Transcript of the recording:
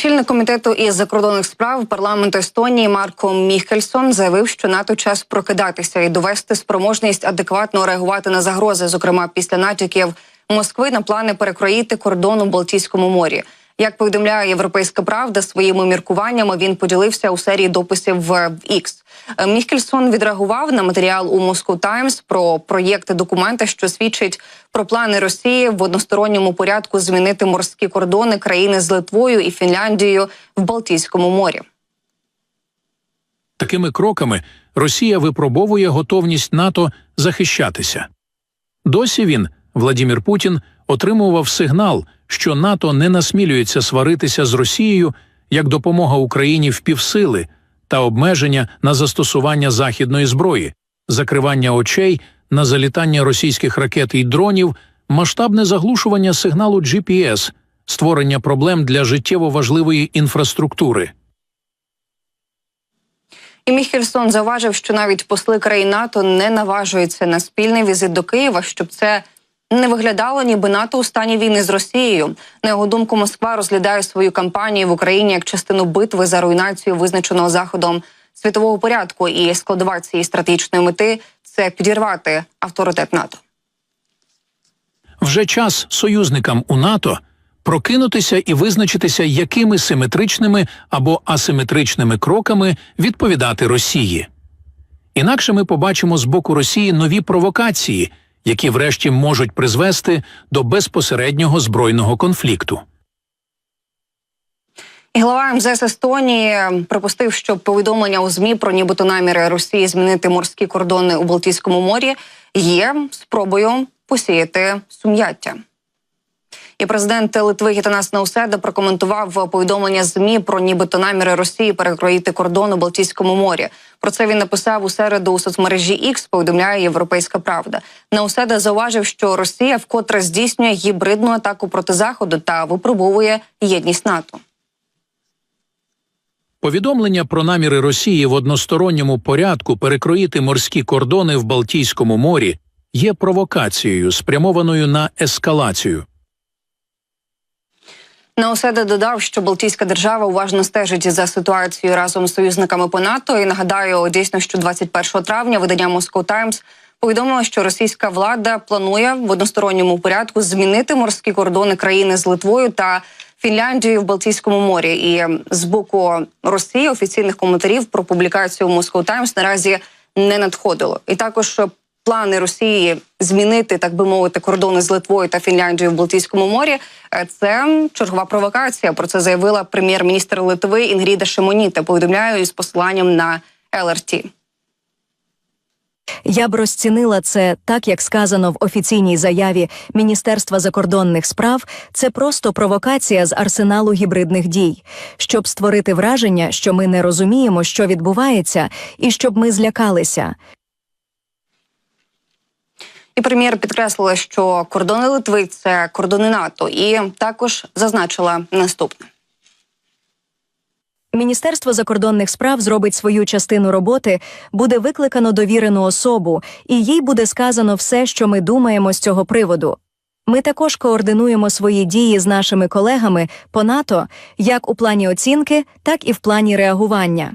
Очільник комітету із закордонних справ парламенту Естонії Марко Міхельсон заявив, що НАТО час прокидатися і довести спроможність адекватно реагувати на загрози, зокрема після натяків Москви на плани перекроїти кордон у Балтійському морі. Як повідомляє Європейська Правда, своїми міркуваннями він поділився у серії дописів в X. Е, Міхельсон відреагував на матеріал у Moscow Times про проєкти документа, що свідчить про плани Росії в односторонньому порядку змінити морські кордони країни з Литвою і Фінляндією в Балтійському морі. Такими кроками Росія випробовує готовність НАТО захищатися. Досі він, Владімір Путін, отримував сигнал, що НАТО не насмілюється сваритися з Росією як допомога Україні в півсили та обмеження на застосування західної зброї, закривання очей на залітання російських ракет і дронів, масштабне заглушування сигналу GPS, створення проблем для життєво важливої інфраструктури. І Міхельсон зауважив, що навіть посли країн НАТО не наважуються на спільний візит до Києва, щоб це не виглядало, ніби НАТО у стані війни з Росією. На його думку, Москва розглядає свою кампанію в Україні як частину битви за руйнацію визначеного заходом світового порядку і складова цієї стратегічної мети це підірвати авторитет НАТО. Вже час союзникам у НАТО прокинутися і визначитися, якими симетричними або асиметричними кроками відповідати Росії. Інакше ми побачимо з боку Росії нові провокації, які врешті можуть призвести до безпосереднього збройного конфлікту. І голова МЗС Естонії припустив, що повідомлення у змі про нібито наміри Росії змінити морські кордони у Балтійському морі є спробою посіяти сум'яття. І президент Литви Гітанас Науседа прокоментував повідомлення змі про нібито наміри Росії перекроїти кордон у Балтійському морі. Про це він написав у середу у соцмережі X, Повідомляє Європейська Правда. Науседа зауважив, що Росія вкотре здійснює гібридну атаку проти заходу та випробовує єдність НАТО. Повідомлення про наміри Росії в односторонньому порядку перекроїти морські кордони в Балтійському морі є провокацією, спрямованою на ескалацію. Науседа додав, що Балтійська держава уважно стежить за ситуацією разом з союзниками по НАТО. І нагадаю, дійсно, що 21 травня видання Moscow Times повідомило, що російська влада планує в односторонньому порядку змінити морські кордони країни з Литвою та Фінляндією в Балтійському морі. І з боку Росії офіційних коментарів про публікацію Moscow Times наразі не надходило. І також плани Росії змінити, так би мовити, кордони з Литвою та Фінляндією в Балтійському морі. е, Це чергова провокація. Про це заявила прем'єр-міністр Литви Інгріда Шимоніта. Повідомляю із посиланням на ЛРТ. Я б розцінила це так, як сказано в офіційній заяві Міністерства закордонних справ. Це просто провокація з арсеналу гібридних дій, щоб створити враження, що ми не розуміємо, що відбувається, і щоб ми злякалися. І прем'єр підкреслила, що кордони Литви це кордони НАТО, і також зазначила наступне. Міністерство закордонних справ зробить свою частину роботи, буде викликано довірену особу, і їй буде сказано все, що ми думаємо з цього приводу. Ми також координуємо свої дії з нашими колегами по НАТО як у плані оцінки, так і в плані реагування.